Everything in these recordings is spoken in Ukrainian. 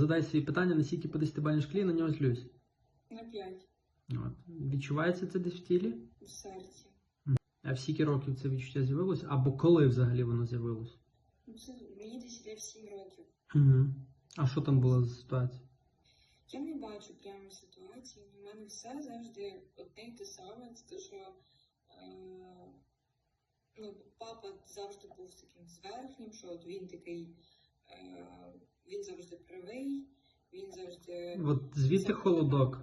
Задай свої питання, наскільки по 10 шклі на нього злюсь. На 5 От. Відчувається це десь в тілі? в серці. А в скільки років це відчуття з'явилось? Або коли взагалі воно з'явилось? Ну, це мені десь йде в 7 років. Угу. А що там було за ситуація? Я не бачу прямо ситуації. У мене все завжди одне й те саме. Це те, що е, ну, папа завжди був таким зверхнім, що от він такий, е, він завжди правий, він завжди. От звідти холодок.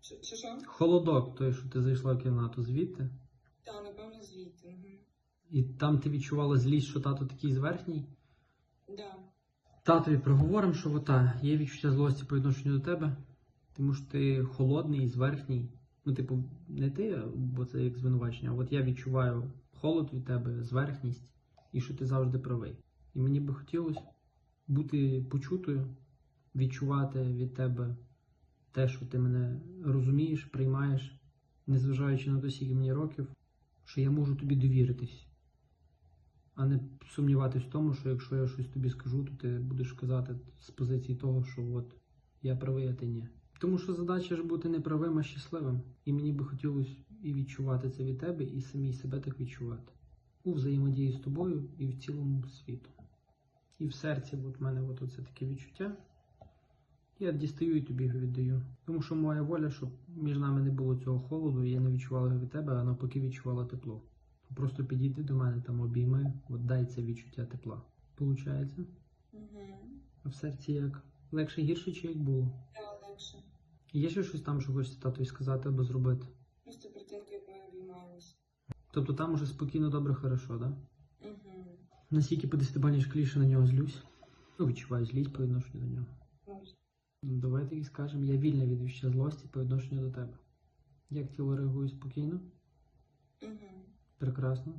Чи, чи що? Холодок, той, що ти зайшла в кімнату, звідти. Так, напевно, звідти. Угу. І там ти відчувала злість, що тато такий зверхній. Так. Да. Татові проговоримо, що ота, є відчуття злості по відношенню до тебе, тому що ти холодний, зверхній. Ну, типу, не ти, бо це як звинувачення, а от я відчуваю холод від тебе, зверхність, і що ти завжди правий. І мені би хотілося бути почутою, відчувати від тебе те, що ти мене розумієш, приймаєш, незважаючи на те, скільки мені років, що я можу тобі довіритись а не сумніватись в тому, що якщо я щось тобі скажу, то ти будеш казати з позиції того, що от я правий, а ти ні. Тому що задача ж бути не правим, а щасливим. І мені би хотілося і відчувати це від тебе, і самій себе так відчувати. У взаємодії з тобою і в цілому світу. І в серці от в мене от оце таке відчуття. Я дістаю і тобі його віддаю. Тому що моя воля, щоб між нами не було цього холоду, і я не відчувала його від тебе, а навпаки відчувала тепло. Просто підійди до мене там обійми, от дай це відчуття тепла. Получається? Угу. А в серці як? Легше гірше чи як було? Да, легше. Є ще щось там, що хочеться татові сказати або зробити? Просто про те, як ми обіймаємось. Тобто там уже спокійно, добре, хорошо, да? Наскільки по десятибальній шкалі ще на нього злюсь? Ну, відчуваю злість по відношенню до нього. Ну, давай так і скажемо, я вільна від відчуття злості по відношенню до тебе. Як тіло реагує спокійно? Угу. Прекрасно.